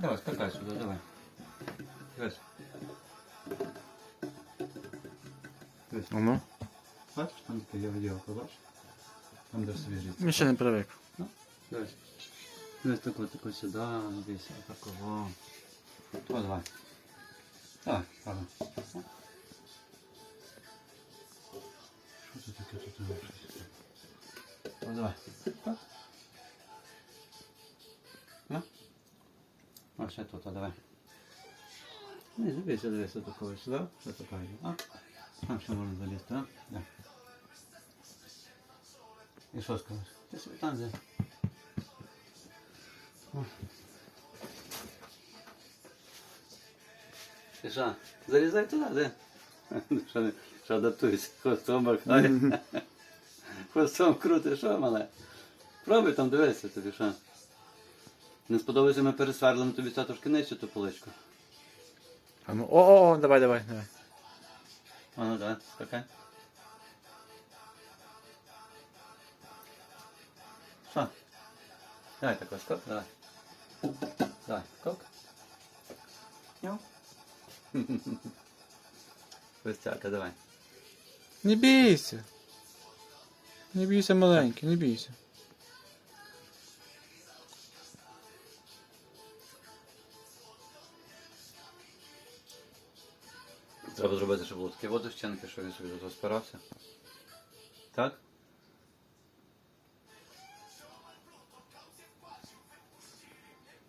Давай, скакай сюди, давай. Дивись. Ну, Бачиш, там є відділка, бачиш? Там де свіжі. він ще не привик. Дивись. Дивись тако, тако сюди, дивись, такого. О, давай. Давай, правда. Що це таке тут? О, давай. Так. О, ще тут, а давай. Не, дивися, дивися, такого сюди, що таке. А? Там ще можна залізти, а? Да. І що скажеш? Ти собі там де? Ти що, залізай туди, де? Що, адаптуйся, хвостом махає. Хвостом крути, що мале? Пробуй там дивися тобі, що. Не сподобається ми пересверлимо тобі трошки нижче ту поличку. А ну, о, о, о, давай, давай, давай. А ну давай, скакай. Що? Давай такой скок, давай. Давай, скок. Ню. Костяка, давай. Не бійся. Не бійся маленький, не бійся. Треба зробити, щоб було такі водостянки, щоб він собі тут розпирався. Так?